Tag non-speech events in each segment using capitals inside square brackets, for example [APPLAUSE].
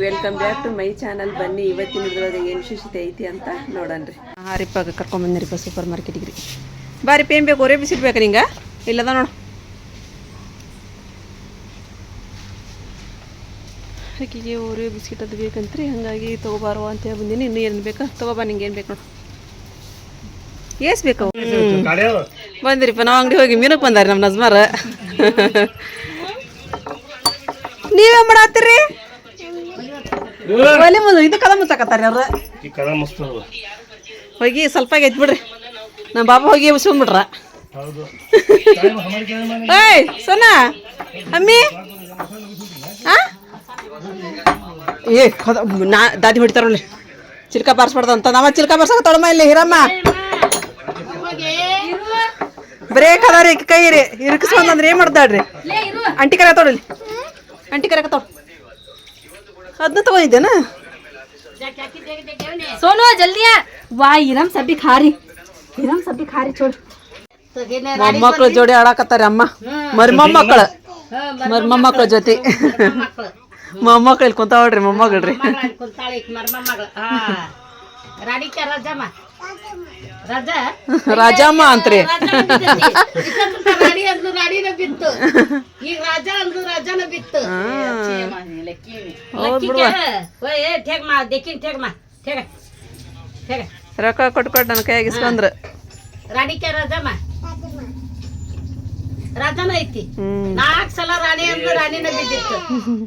Welcome back to my channel ಬನ್ನಿ, ಇವತ್ತಿನ ಇದ್ರೊಳಗೆ ಏನ್ ವಿಶೇಷತೆ ಐತಿ ಅಂತ ನೋಡನ್ರಿ. ಹಾಂ ಕರ್ಕೊಂಡ್ ಕರ್ಕೊಂಬಂದಿರಿಪ್ಪ ಸೂಪರ್ ಮಾರ್ಕೆಟಿಗೆ ರೀ ಬಾರಿ ಪೇನ್ ಬೇಕು, ಒರೇ ಬಿಸಿಟ್ ಬೇಕಾ ನಿಂಗೆ? ಇಲ್ಲದ ನೋಡು. ಆಕಿಗೆ ಓರಿಯೋ ಬಿಸ್ಕಿಟ್ ಅದು ಬೇಕಂತ್ರಿ, ಹಂಗಾಗಿ ತೊಗೋಬಾರೋ ಅಂತ ಹೇಳಿ ಬಂದೀನಿ. ಇನ್ನೂ ಏನು ಬೇಕಾ? ತೊಗೋಬಾ, ನಿಂಗೆ ಏನು ಬೇಕು ನೋಡು. ಏಸ್ ಬೇಕು? ಬಂದಿರಿಪ್ಪ, ನಾವು ಅಂಗಡಿ ಹೋಗಿ ಮೀನಕ್ಕೆ ಬಂದಾರಿ ನಮ್ಮ ನಜ್ಮಾರ. ನೀವೇ ಮಾಡತ್ತೀರಿ? ಒಲೆ ಮುಂದೆ ಇದು ಕದ ಮುಚ್ಚಾಕತ್ತಾರ ಅವ್ರು ಈ ಕದ ಮಸ್ತ್ ಅದ ಹೋಗಿ ಸ್ವಲ್ಪ ಆಗೈತೆ ಬಿಡ್ರಿ ನಮ್ಮ ಬಾಬಾ ಹೋಗಿ ಬಿಡ್ರ ಹೌದು. [LAUGHS] ಏಯ್ ಸೋನಾ ಅಮ್ಮಿ. ಹಾ ಏ ಕದ ನಾ ದಾದಿ ಹೊಡಿತಾರಲ್ಲಿ ಚಿಲ್ಕ ಬಾರಿಸ್ಬಾರ್ದು ಅಂತ. ನಮ್ಮ ಚಿಲ್ಕ ತೊಳಮ ಇಲ್ಲಿ ಹಿರಮ್ಮ. ಬ್ರೇಕ್ ಅದ ರೀ ಕೈ ರೀ ಇರ್ಕಿಸ್ಕೊಂಡ್ರೆ ಏನು ಮಾಡ್ದಾಳ್ರಿ ಅಂಟಿ ಕರಕ ತೊಡಲಿ ಅಂಟಿ ಕರಕ ತೊಳ ಅದನ್ನ ತಗೊಂಡಿದ್ದೇನ? ಸೋನು ಜಲ್ದಿ ವಾ ಇರಂ ಸಬ್ಬಿ ಖಾರಿ. ಇರಂ ಸಬ್ಬಿ ಖಾರಿ ಚೋಡ್ ಮೊಮ್ಮಕ್ಕಳ ಜೋಡಿ ಆಡಾಕತ್ತಾರೆ ಅಮ್ಮ. ಮರಿ ಮೊಮ್ಮಕ್ಕಳ. ಮರಿ ಮೊಮ್ಮಕ್ಕಳ ಜೊತೆ. ಮೊಮ್ಮಕ್ಕಳು ಕುಂತಾವಳ್ರಿ ಕುಂತಾವಡ್ರಿ ಮೊಮ್ಮಗಳ್ರಿ. ರಾಧಿಕಾ ರಾಜಮ್ಮ. ರಾಜಮ್ಮ ಅಂತ್ರಿ. ರಾಣಿ ಅಂದ್ಲು ರಾಣಿನ ಬಿತ್ತು. ಈಗ ರಾಜ ಅಂದ್ರು ರಾಜನ ಬಿತ್ತು. ರೊಕ್ಕ ಕೊಟ್ಕೊಟ್ ನನ್ನ ಕೈಯಾಗ ಇಸ್ಕೊಂಡ್ರ. ರಾಣಿಕೆ ರಾಜಮ್ಮ. ರಾಜನ ಐತಿ. ನಾಲ್ಕು ಸಲ ರಾಣಿ ಅಂದ್ರೆ ರಾಣಿನ ಬಿದ್ದಿತ್ತು.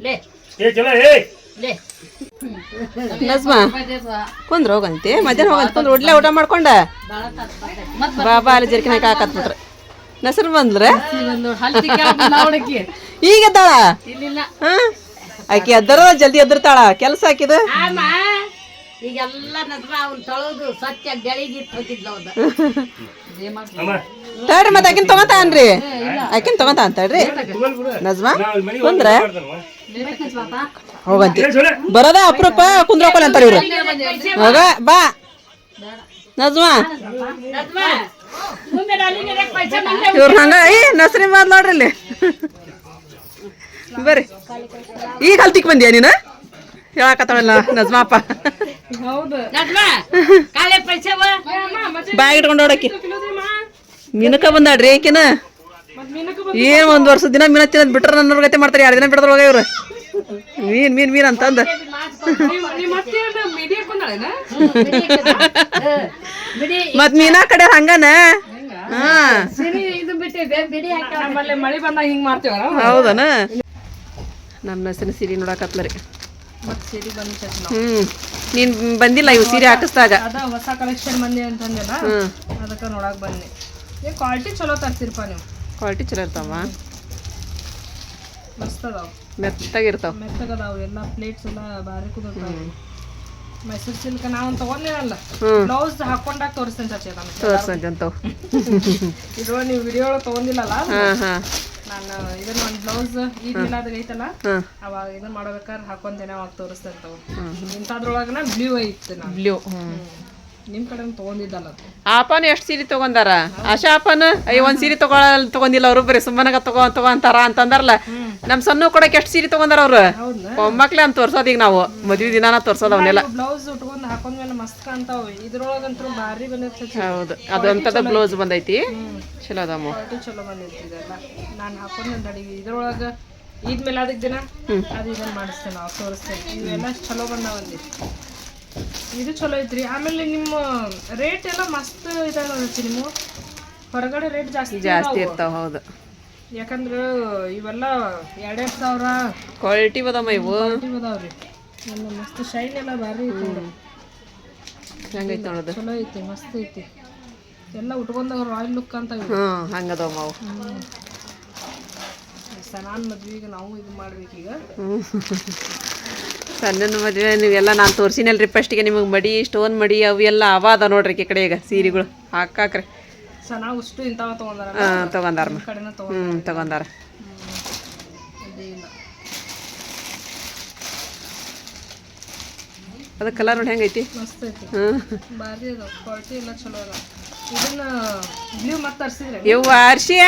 ಲೇ. ಏ ಚಲ ಏ. ಲೇ. ನಜ್ಮಾ ಕುಂದ್ರ ಹೋಗಂತಿ. ಮಧ್ಯಾಹ್ನ ಹೋಗಂತ ಕುಂದ್ರ ಒಡ್ಲೆ ಊಟ ಮಾಡ್ಕೊಂಡ. ಬಾಬಾ ಅಲ್ಲಿ ಜರ್ಕಿನ ಹಾಕಿ ಹಾಕತ್ಬಿಟ್ರ. ನಸರು ಬಂದ್ರ? ಈಗ ಎದ್ದಾಳ? ಹಾ? ಆಕಿ ಎದ್ದರ ಜಲ್ದಿ ಎದ್ದಿರ್ತಾಳ. ಕೆಲಸ ಹಾಕಿದ ಈಗೆಲ್ಲ ನದ್ಮ ಅವ್ನು ತೊಳೆದು ಸ್ವಚ್ಛ ಬೆಳಿಗ್ಗೆ ಹೋಗಿದ್ಲ ಅವ್ನ. ಅಮ್ಮ ತಡ್ರಿ ಮತ್ತೆ ಆಕಿನ ತಗೋತಾನ್ರಿ ಆಕಿನ ತಗೋತ ಅಂತಡ್ರಿ ತಗೊಳ್ ಬಿಡು ನಜ್ಮಾ, ಕುಂದ್ರ. ಹೋಗಂತಿ. ಬರೋದ ಅಪರೂಪ? ಕುಂದ್ರಕೋಲ್ಲ ಅಂತಾರ ಇವ್ರು. ಹೋಗ, ಬಾ. ನಜ್ಮಾ. ಇವ್ರು ಹಂಗ, ಏ ನಸ್ರಿ ಮಾಡ್ ನೋಡ್ರಿ ಇಲ್ಲಿ. ಬರ್ರಿ. ಈಗ ಕಲ್ತಿಕ್ ಬಂದ್ಯಾ ನೀನು? ಹೇಳಕತ್ತಾವಲ್ಲ ನಜ್ಮಾಪ ಬ್ಯಾಗ್ ಇಟ್ಕೊಂಡು ಓಡಕಿ ಮೀನಕ ಬಂದಾಡ್ರಿ ಆಕಿನ ಏನ್ ಒಂದ್ ವರ್ಷ ದಿನ ಮೀನ ತಿನ್ನದ್ ಬಿಟ್ರ ನನ್ನ ಗತಿ ಮಾಡ್ತಾರೆ ಎರಡು ದಿನ ಬಿಡದ್ರೊಳಗ ಇವ್ರ? ಮೀನ್ ಮೀನ್ ಮೀನ್ ಅಂತಂದ. ಮತ್ ಮೀನಾ ಕಡೆ ಹಂಗನ? ಹಾ. ಇದು ಬಿಟ್ಟಿದೆ ಬಿಡಿ ಹಾಕ ಮಳಿ ಬಂದಾಗ ಹಿಂಗ್ ಮಾಡ್ತೀವಲ್ಲ? ಹೌದನ? ನಮ್ಮ ಹೆಸರು ಸಿರಿ ನೋಡಕತ್ಲರಿ. ಬಂದ ಹ್ಮ್. ನೀನ್ ಬಂದಿಲ್ಲ ಇವು ಸೀರೆ ಹಾಕಿಸ್ದಾಗ? ಅದ ಹೊಸ ಕಲೆಕ್ಷನ್ ಬಂದಿ ಅಂತಂದೆಲ್ಲ ಅದಕ್ಕ ನೋಡಕ್ ಬನ್ನಿ ಏ ಕ್ವಾಲಿಟಿ ಚಲೋ ತರ್ಸಿರಪ್ಪ ನೀವು. ಕ್ವಾಲಿಟಿ ಚಲೋ ಇರ್ತಾವ? ಮಸ್ತ್ ಅದಾವ. ಮೆತ್ತಾಗಿರ್ತಾವ. ಮೆತ್ತಗದಾವ ಎಲ್ಲ ಪ್ಲೇಟ್ಸ್ ಎಲ್ಲ ಭಾರಿ ಕುದಿರ್ತಾವ. ಮೈಸೂರು ಸಿಲ್ಕ್ ನಾವು ತಗೊಂಡಿರಲ್ಲ? ಬ್ಲೌಸ್ ಹಾಕೊಂಡಾಗ ತೋರಿಸ್ತೇನೆ ಸಚಿ ನಾನು ತೋರ್ಸಂತ ಅಂತಾವ ಇದು ನೀವು ವಿಡಿಯೋ ಒಳಗೆ ತಗೊಂಡಿಲ್ಲಲ್ಲ? ಹಾ ಹಾ. ನಾನು ಇದನ್ನ ಒಂದು ಬ್ಲೌಸ್ ಈಗ ಐತಲ್ಲ ಅವಾಗ ಇದನ್ನ ಮಾಡ್ಬೇಕಾದ್ರೆ ಹಾಕೊಂತೇನೆ ಅವಾಗ ತೋರಿಸ್ತಿರ್ತಾವ. ತಗೋ ಇಂಥದ್ರೊಳಗನ ಬ್ಲೂ ಐತ್ ಬ್ಲೂ ಹ್ಮ್ ನಿಮ್ ಕಡೆ ತಗೊಂಡಿದ್ದಲ್ಲ ಆಪನ ಎಷ್ಟು ಸೀರೆ ತಗೊಂಡಾರ ಆಶಾ ಆಪನ? ಐ ಒಂದ್ ಸೀರೆ ತಗೊಳ ತಗೊಂಡಿಲ್ಲ ಅವರು ಬರೀ ಸುಮ್ಮನೆ ತಗೋ ತಗೊಂತಾರ ಅಂತಂದಾರಲ್ಲ. ನಮ್ಮ ಸಣ್ಣ ಕೊಡಕ್ಕೆ ಎಷ್ಟು ಸೀರೆ ತಗೊಂಡಾರ ಅವ್ರು? ಒಮ್ಮಕ್ಲೆ ಅಂತ ತೋರ್ಸೋದ್ ಈಗ ನಾವು. ಮದ್ವಿ ದಿನಾನ ತೋರ್ಸೋದ್ ಅವನ್ನೆಲ್ಲ ಬ್ಲೌಸ್ ಉಟ್ಕೊಂಡ್ ಹಾಕೊಂಡ್ಮೇಲೆ ಮಸ್ತ್ ಕಾಣ್ತಾವ. ಇದ್ರೊಳಗಂತೂ ಭಾರಿ ಬಂದೈತಿ ಹೌದು. ಅದಂತದ ಬ್ಲೌಸ್ ಬಂದೈತಿ. ಚಲೋ ಅದಮ್ಮ ಚಲೋ ಬಂದೈತಿ ಇದೆಲ್ಲ. ನಾನು ಹಾಕೊಂಡ್ ಅಡಿಗೆ. ಇದ್ರೊಳಗ ಈದ್ ಮೇಲೆ ಅದಕ್ಕೆ ದಿನ ಅದು ಇದನ್ನ ಮಾಡಿಸ್ತೇನೆ ನಾವು. ತೋರಿಸ್ತೇನೆ ಇವೆಲ್ಲ ಚಲೋ ಬಂದಾವಂದಿ ಇದು ಚಲೋ ಐತ್ರಿ. ಆಮೇಲೆ ನಿಮ್ಮ ರೇಟ್ ಎಲ್ಲ ಮಸ್ತ್ ಇದಾಗೈತಿ ನಿಮ್ಮ ಹೊರಗಡೆ ರೇಟ್ ಜಾಸ್ತಿ ಜಾಸ್ತಿ. ಇರ್ತಾವ ಹೌದು. ಯಾಕಂದ್ರೆ ಇವೆಲ್ಲ ಎರಡೆರಡು ಸಾವಿರ. ಕ್ವಾಲಿಟಿ ಬದಾಮ ಇವು. ಬದಾವ್ರಿ ನಮ್ಮ ಎಲ್ಲ ಮಸ್ತ್ ಶೈನ್ ಎಲ್ಲ ಭಾರಿ. ಹೆಂಗೈತಿ ನೋಡೋದು? ಚಲೋ ಐತಿ ಮಸ್ತ್ ಐತಿ. ಎಲ್ಲ ಉಟ್ಕೊಂಡಾಗ ರಾಯಲ್ ಲುಕ್ ಅಂತ ಹ್ಞೂ ಹಂಗದವ ಅವು ಸನಾನ್ ಮದ್ವಿಗೆ ನಾವು ಇದು ಮಾಡ್ಬೇಕೀಗ [LAUGHS] ಸಣ್ಣ ಮದುವೆ ನೀವೆಲ್ಲ ನಾನು ತೋರ್ಸಿನಲ್ರಿ. ಫಸ್ಟಿಗೆ ನಿಮಗೆ ಮಡಿ ಸ್ಟೋನ್ ಮಡಿ ಅವು ಎಲ್ಲ ಅವ ಅದ ನೋಡ್ರಿ ಈ ಕಡೆ ಈಗ ಸೀರೆಗಳು ಹಾಕಾಕ್ರಿ ಹಾಂ ತಗೊಂಡಾರಮ್ಮ ಹ್ಞೂ ತಗೊಂಡಾರ? ಅದು ಕಲರ್ ನೋಡಿ ಹೆಂಗೈತಿ? ಇವ್ ಅರ್ಶಿಯ?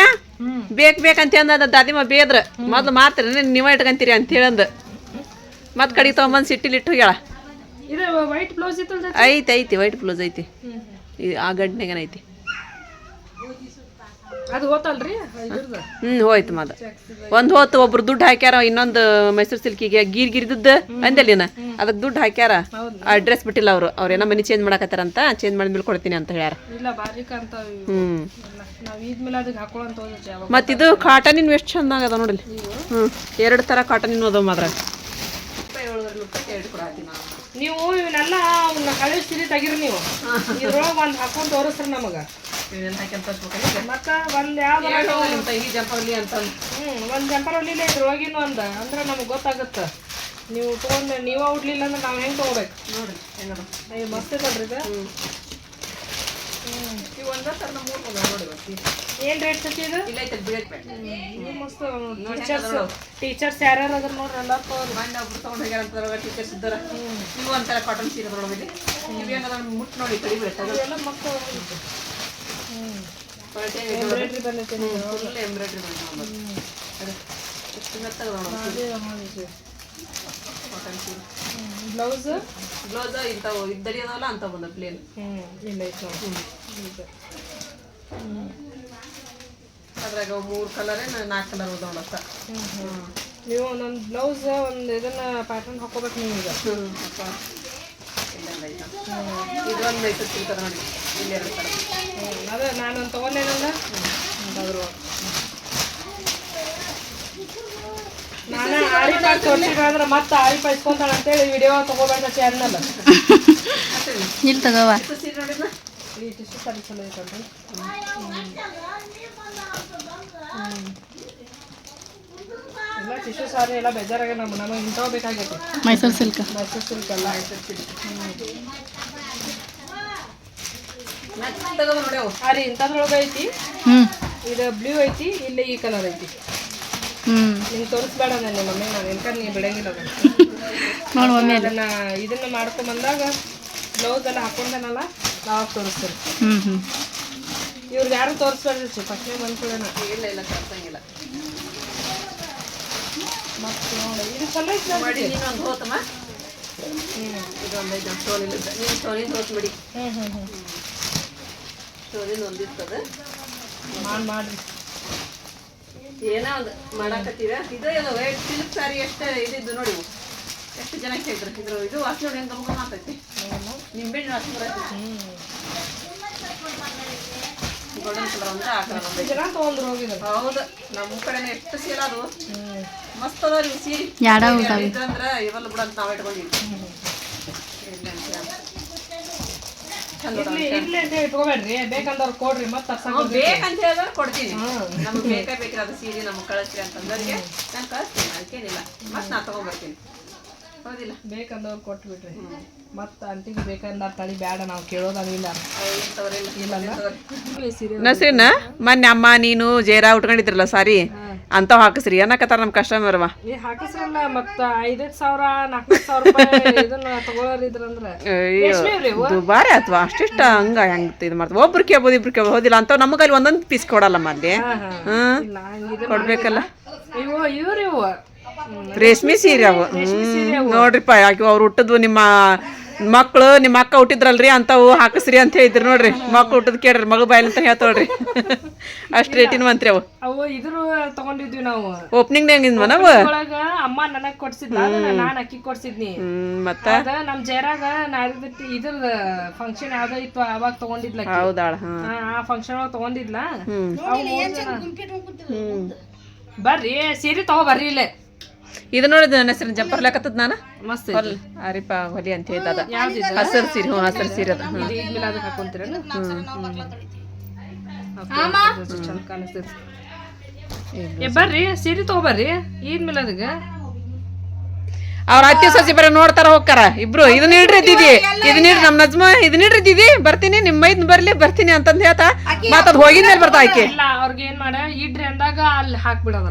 ಬೇಕ್ ಬೇಕು ಬೇಕಂತ ಅಂದ ದಾದಿಮ ಬೇದ್ರ. ಮೊದ್ಲು ಮಾತ್ರ ನೀವ ಇಟ್ಕಂತೀರಿ ಅಂತ ಹೇಳಂದು. ಮತ್ತೆ ಕಡಿ ತೊಗೊಂಬಂದು ಸಿಟ್ಟಿಲಿಟ್ಟು ಹೋಗ್ಯಾಳ ಇದು ವೈಟ್ ಬ್ಲೌಸ್ ಐತಿ ಐತಿ ವೈಟ್ ಬ್ಲೌಸ್ ಐತಿ. ಆ ಗಡ್ನಾಗನ ಐತಿ. ಅದು ಹೋತಲ್ರಿ? ಹ್ಞೂ ಹೋಯ್ತು ಮದ. ಒಂದು ಹೋತು ಒಬ್ರು ದುಡ್ಡು ಹಾಕ್ಯಾರ ಇನ್ನೊಂದು ಮೈಸೂರು ಸಿಲ್ಕಿಗೆ ಗೀರ್ ಗಿರಿದದ್ದು ಅಂದಲ್ಲಿನ ಅದಕ್ಕೆ ದುಡ್ಡು ಹಾಕ್ಯಾರ. ಅಡ್ರೆಸ್ ಬಿಟ್ಟಿಲ್ಲ ಅವರು. ಅವ್ರೇನೋ ಮನಿ ಚೇಂಜ್ ಮಾಡಕತ್ತಾರಂತ ಚೇಂಜ್ ಮಾಡಿದ್ಮೇಲೆ ಕೊಡ್ತೀನಿ ಅಂತ ಹೇಳ್ಯಾರ. ಹ್ಞೂ ಮತ್ತಿದು ಕಾಟನಿನ ಎಷ್ಟು ಚಂದ ಅದ ನೋಡಲಿ ಹ್ಞೂ ಎರಡು ಥರ ಕಾಟನಿನ ಅದಾವ ಮಾತ್ರ ನೀವು ಇವನ್ನೆಲ್ಲ ಅವನ್ನ ಹಳೆ ಸಿರಿ ತೆಗಿರಿ ನೀವು. ಇದ್ರೊಳಗೆ ಒಂದು ಹಾಕೊಂಡು ತೋರಿಸ್ರಿ ನಮಗೆ. ಮತ್ತ ಒಂದ್ ಯಾವ್ದಾರ ಹ್ಮ್ ಒಂದ್ ಒಂದು ಹೊಲಿಲ್ಲ ಇದ್ರೊಳಗಿನ ಒಂದ ಅಂದ್ರೆ ನಮ್ಗೆ ಗೊತ್ತಾಗುತ್ತೆ. ನೀವು ತೊಗೊಂಡು ನೀವೇ ಉಡ್ಲಿಲ್ಲ ಅಂದ್ರೆ ನಾವ್ ಹೆಂಗ್ ತಗೋಬೇಕು? ನೋಡ್ರಿ ಅಯ್ಯ ಮಸ್ತ್ ಇದು. ಏನ್ ರೇಟ್ ಸತಿ ಇದು? ಮಸ್ತ್ ಟೀಚರ್ಸ್ ಟೀಚರ್ಸ್ ಯಾರ್ಯಾರು ಅದ್ರ ನೋಡ್ರಿ ಎಲ್ಲ ಇವು ಒಂಥರ ಕಾಟನ್ ಸೀರೆ ತೊಗೊಳೋದಿಲ್ಲ ಮುಟ್ ನೋಡಿ ಎಲ್ಲ ಎಂಬ್ರಾಯ್ಡ್ರಿ ಬಂದೈತೆ ಫುಲ್ ಎಂಬ್ರಾಯ್ಡ್ರಿ ಎಷ್ಟು ಕಾಟನ್ ಸೀರೆ ಬ್ಲೌಸ್? ಬ್ಲೌಸ್ ಇಂಥವು ಇದ್ದಡಿ ಅದಾವಲ್ಲ ಅಂತ ಬಂದ ಪ್ಲೇನ್ ಹ್ಮ್ ಇಲ್ಲ ಐತೆ. ಅದ್ರಾಗ ಮೂರು ಕಲರೇ ನಾಲ್ಕು ಕಲರ್ ಹ್ಮ್ ನೀವು ಒಂದೊಂದು ಬ್ಲೌಸ್ ಒಂದು ಇದನ್ನ ಪ್ಯಾಟರ್ನ್ ಹಾಕೋಬೇಕು ನೀವು ಈಗ. ಇದೊಂದು ಐತೆ ಸಿಗ್ತದೆ ನೋಡಿ. ಇಲ್ಲಿ ಎರಡು ಕಡೆ ಅದೇ ಅದ ನಾನು ತೊಗೊಂಡೇನಲ್ಲ ಅದ್ರ ನಾನು ಆರಿಪಾಯಿ ತೋರಿಸಿದ್ರೆ ಅಂದ್ರೆ ಮತ್ತೆ ಆರಿಪಾಯಿ ಇಸ್ಕೊಂತಾಳಂತೇಳಿ ವಿಡಿಯೋ ತಗೋಬೇಡ ಚಾನಲ್ ಇಲ್ಲಿ ತಗೋವಾ. ಈ ಟಿಶ್ಯೂ ಸಾರಿ ಚಲೋ ಐತಲ್ರಿ ಎಲ್ಲ ಟಿಶ್ಯೂ ಸಾರಿ ಎಲ್ಲ ಬೇಜಾರಾಗ ನಮ್ಮ ನಮಗೆ ಇಂಥವು ಬೇಕಾಗೈತೆ ಮೈಸೂರು ಸಿಲ್ಕ್ ಮೈಸೂರು ಸಿಲ್ಕ್ ಎಲ್ಲ ಮೆತ್ತಗೆ ನೋಡಿ. ಅವು ಆ ರೀ ಇಂಥದ್ರೊಳಗೆ ಐತಿ. ಇದು ಬ್ಲೂ ಐತಿ ಇಲ್ಲಿ ಈ ಕಲರ್ ಐತಿ. ನಿಂಗೆ ತೋರಿಸ್ಬೇಡ ನಾನು ಮಮ್ಮಿ ನಾನು ಇನ್ಕ ನೀ ಬಿಡಂಗಿಲ್ಲ ಅದನ್ನ. ಇದನ್ನ ಮಾಡ್ಕೊಂಡ್ ಬಂದಾಗ ಬ್ಲೌಸ್ ಎಲ್ಲ ಹಾಕೊಂಡನಲ್ಲ? ನಾವು ತೋರಿಸ್ತೀರಿ ಹ್ಞೂ ಹ್ಞೂ ಇವ್ರಿಗೆ ಯಾರು ತೋರಿಸ್ಬೇಡ್ರಿ ಫಸ್ಟ್ನೇ ಬಂದ್ಕೊಳ್ಳೋಣ ಇಲ್ಲ ಇಲ್ಲ ಕಳ್ಸಂಗಿಲ್ಲ ಮತ್ತೆ ನೋಡಿ ಇದು ಚಲೋ ಐತೆ ಮಾಡಿ ಇನ್ನೊಂದು ಹೋತಮ್ಮ ಇದೊಂದು ಐತೆ ಸ್ಟೋನಿಂದ ನೀನು ಸ್ಟೋನಿಂದ ಹೋತ್ ಬಿಡಿ ಹ್ಞೂ ಹ್ಞೂ ಹ್ಞೂ ಒಂದಿರ್ತದೆ ಮಾಡಿ ಮಾಡಿರಿ ಏನೋ ಒಂದು ಮಾಡಾಕತ್ತೀರ ಇದು ಎಲ್ಲ ವೈಟ್ ಸಿಲ್ಕ್ ಸಾರಿ ಎಷ್ಟು ಇದಿದ್ದು ನೋಡಿ. ಎಷ್ಟು ಜನ ಕೇಳಿದ್ರು ಇದ್ರ ಇದು ವಾಸನೆ ನೋಡಿ ಹೆಂಗೆ ಗಮಗಮ ನಿಂಬೆ ಹಣ್ಣು ವಾಸನೆ ಬರೈತಿ. ಗೋಲ್ಡನ್ ಕಲರ್ ಅಂದ್ರೆ ಆ ಕಲರ್ ಒಂದು ಜನ ತೊಗೊಂಡ್ರು ಹೋಗಿದ್ರು. ಹೌದು. ನಮ್ಮ ಕಡೆನೇ ಎಷ್ಟು ಸೀರೆ ಅದು ಮಸ್ತ್ ಅದ ರೀ ಸೀರೆ ಯಾಡ ಇದಂದ್ರೆ ಇವಲ್ಲ ನಾವು ಇಟ್ಕೊಂಡಿವಿ. ಇಲ್ಲ ಅಂತ. ಇರ್ಲಿ ಅಂತ ಇಟ್ಕೋಬೇಡ್ರಿ. ಅಂತ ಕೊಡ್ರಿ ಮತ್ತೆ ಬೇಕಂತ ಹೇಳಿದ್ರೆ ಕೊಡ್ತೀನಿ. ನಮ್ಗೆ ಬೇಕೇ ಬೇಕ್ರಿ ಅದು ಸೀರೆ ನಮ್ಗೆ ಕಳಿಸ್ರಿ ಅಂತಂದ್ರೆ ನಾನು ಕಳಿಸ್ತೀನಿ ಅದಕ್ಕೇನಿಲ್ಲ. ಮತ್ತೆ ನಾ ತಗೊಂಡ್ಬರ್ತೀನಿ ಹೌದಿಲ್ಲ ಬೇಕಂದವ್ರು ಕೊಟ್ಬಿಡ್ರಿ ಮತ್ತೆ ಅಂಟಿಗೆ ಬೇಕಂದ ತಳಿ ಬೇಡ ನಾವು ಕೇಳೋದಾಗಿಲ್ಲ ನಸ್ರಿನ ಮೊನ್ನೆ ಅಮ್ಮ ನೀನು ಜೇರಾ ಉಟ್ಕೊಂಡಿದ್ರಲ್ಲ ಸಾರಿ ಅಂತಾವ್ ಹಾಕಿಸ್ರಿ. ಅನ್ನಕತ್ತಾರ ನಮ್ಮ ಕಸ್ಟಮರ್ವ ಏ ಹಾಕಿಸ್ರಲ್ಲ ಮತ್ತ ಐದೈದು ಸಾವಿರ ನಾಲ್ಕು ಸಾವಿರ ರೂಪಾಯಿ ಇದನ್ನ ತಗೊಳ್ಳೋರ್ ಇದ್ರಂದ್ರ. ರೇಷ್ಮೆ ರೀ ಇವು? ದುಬಾರಿ ಅಥವಾ ಅಷ್ಟಿಷ್ಟ ಹಂಗ ಹೆಂಗ್ ಇದು ಮಾಡ್ತಾರೆ ಒಬ್ರು ಕೇಳ್ಬೋದು ಇಬ್ರು ಕೇಳ್ಬೋದು ಹೋದಿಲ್ಲ ಅಂತ ನಮಗಲ್ಲಿ ಒಂದೊಂದು ಪೀಸ್ ಹಾ, ಹಾ. ಹ್ಮ್ ಕೊಡ್ಬೇಕಲ್ಲ? ಇವು ಇವ್ರಿ ಇವು. ರೇಷ್ಮೆ ಸೀರೆ ಅವು. ನೋಡ್ರಿಪ್ಪ ಯಾಕೆ ಅವ್ರು ಹುಟ್ಟದ್ವು ನಿಮ್ಮ ಮಕ್ಕಳು ನಿಮ್ಮ ಅಕ್ಕ ಹುಟ್ಟಿದ್ರಲ್ರಿ ಅಂತವು ಹಾಕಿಸ್ರಿ ಅಂತ ಹೇಳಿದ್ರು ನೋಡ್ರಿ. ಮಕ್ಳು ಹುಟ್ಟದ್ ಕೇಳ್ರಿ ಮಗು ಬಾಯ್ಲಿ ಅಂತ ಹೇಳ್ತಾವ್ರಿ ಅಷ್ಟು ರೇಟಿನ ಮಂತ್ರಿ ಅವು. ಅವು ಇದ್ರು ತಗೊಂಡಿದ್ವಿ ನಾವು. ಓಪನಿಂಗ್ ಹೆಂಗಿದ್ವ ನಾವು ಅಮ್ಮ ನನಗ್ ಕೊಡ್ಸಿದ್ಲ ನಾನು ಅಕ್ಕಿ ಕೊಡ್ಸಿದ್ನಿ. ಮತ್ತ? ಅದ ನಮ್ ಜೇರಾಗ ನಾರಿದಟ್ಟಿ ಇದ್ರ ಫಂಕ್ಷನ್ ಯಾವ್ದೋ ಇತ್ತು ಅವಾಗ ತಗೊಂಡಿದ್ಲ. ಹೌದಾಳ ಹಾ. ಆ, ಫಂಕ್ಷನ್ ಒಳಗ ತಗೊಂಡಿದ್ಲ. ಬರ್ರಿ ಸೀರೆ ತಗೋ ಬರ್ರಿ ಇಲ್ಲೇ. ಇದು ನೋಡಿದ ನನ್ನ ಹೆಸರು ಜಂಪರ್ ಲೆಕ್ಕತ್ತದ ನಾನು? ಮಸ್ತ್ ಹೊಲ್ ಅರಿಪ ಹೊಲಿ ಅಂತ ಹೇಳ್ತದ ಹಸರ್ ಸೀರೆ ಹ್ಞೂ ಹಸರ್ ಸೀರೆ ಅದ. ಹ್ಞೂ. ಬರ್ರಿ ಸೀರೆ ತಗೋಬರ್ರಿ ಇದ್ಮೇಲೆ ಅದಕ್ಕೆ ಅವ್ರ ಅತ್ತಿ ಸೊಸಿ ಬರೀ ನೋಡ್ತಾರ ಹೋಗ್ತಾರ. ಇಬ್ರು ಇದನ್ನ ಇಡ್ರಿ ದೀದಿ ಇದನ್ನ ಇಡ್ರಿ ನಮ್ ನಜ್ಮ ಇದನ್ನ ಇಡ್ರಿ ದೀದಿ ಬರ್ತೀನಿ ನಿಮ್ಮ ಮೈದ್ ಬರ್ಲಿ ಬರ್ತೀನಿ ಅಂತಂದ್ ಹೇಳ್ತಾ ಮತ್ತ ಅದ್ ಹೋಗಿದ್ಮೇಲೆ ಬರ್ತಾ ಆಕೆ ಇಲ್ಲ ಅವ್ರಿಗೆ ಏನ್ ಮಾಡ ಇಡ್ರಿ ಅಂದಾಗ ಅಲ್ಲಿ ಹಾಕ್ಬಿಡೋದು.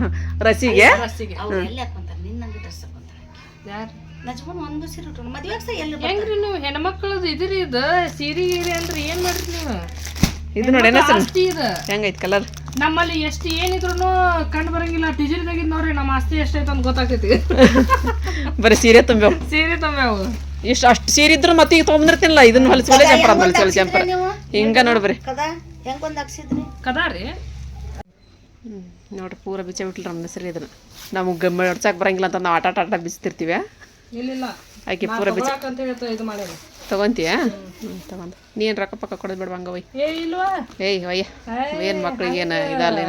[LAUGHS] ರಸಿಗೆ? ರಸಿಗೆ. ಅವ್ರು ಎಲ್ಲಿ ಹಾಕೊಂತಾರೆ? ನಿನ್ನಂಗೆ ಡ್ರೆಸ್ ಹಾಕೊಂತಾರೆ ಯಾರು? ನಜ್ಕೊಂಡು ಒಂದು ಸೀರೆ ಉಟ್ಕೊಂಡು ಮದುವೆಗೆ ಸಹ ಎಲ್ಲಿ ಹೆಂಗ್ರಿ ನೀವು ಹೆಣ್ಮಕ್ಳದ್ ಇದ್ರಿ ಇದು? ಸೀರೆ ಗೀರಿ ಅಂದ್ರೆ ಏನ್ ಮಾಡ್ರಿ ನೀವು? ಇದು ನೋಡಿ ಆಸ್ತಿ ಇದು? ಹೆಂಗೈತ್ ಕಲರ್ ನಮ್ಮಲ್ಲಿ ಎಷ್ಟು ಏನಿದ್ರು ಕಂಡು ಬರಂಗಿಲ್ಲ. ಟಿಜರಿ ತೆಗಿದ್ ನೋಡ್ರಿ ನಮ್ಮ ಆಸ್ತಿ ಎಷ್ಟೈತೆ ಅಂತ ಗೊತ್ತಾಗ್ತೈತಿ. [LAUGHS] ಬರೀ ಸೀರೆ ತುಂಬ್ಯಾವ. ಸೀರೆ ತುಂಬ್ಯಾವು. ಇಷ್ಟು ಅಷ್ಟು ಸೀರೆ ಇದ್ರು ಮತ್ತೆ ಈಗ ತೊಗೊಂಡಿರ್ತೀನಿಲ್ಲ ಇದನ್ನ ಹೊಲಿಸ್ಕೊಳ್ಳೆ ಜಂಪರ್ ಹೊಲಿಸ್ಕೊಳ್ಳಿ ಜಂಪರ್. ಹಿಂಗ ನೋಡಿ ಬರ್ರಿ. ಕದ ಹೆಂಗ್ ಒಂದ್ ಹಾಕ್ಸಿದ್ರಿ ಕದಾರಿ ಹ್ಮ್ ನೋಡ್ರಿ ಪೂರ ಬಿಚ್ಚ ಬಿಟ್ಲ ನಮ್ಮ ಹೆಸರು ಇದನ್ನ. ನಮಗೆ ಮಡ್ಸಕ್ಕೆ ಬರಂಗಿಲ್ಲ ಅಂತ ನಾವು ಆಟ ಆಟ ಆಟ ಇಲ್ಲ ಆಕೆ ಪೂರ ಬಿಚ್ಚ ಅಂತ ಹೇಳ್ತಾ ಇದು ತಗೊಂತೀಯ? ಹ್ಞೂ ತಗೊಂಡು. ನೀನು ರೊಕ್ಕ ಪಕ್ಕ ಕೊಡೋದು ಬೇಡ ಹಂಗ ಒಯ್ ಏ ಇಲ್ವಾ? ಏಯ್ ಒಯ್ಯ ಏನು ಮಕ್ಳಿಗೆ ಏನು ಇದಲ್ಲ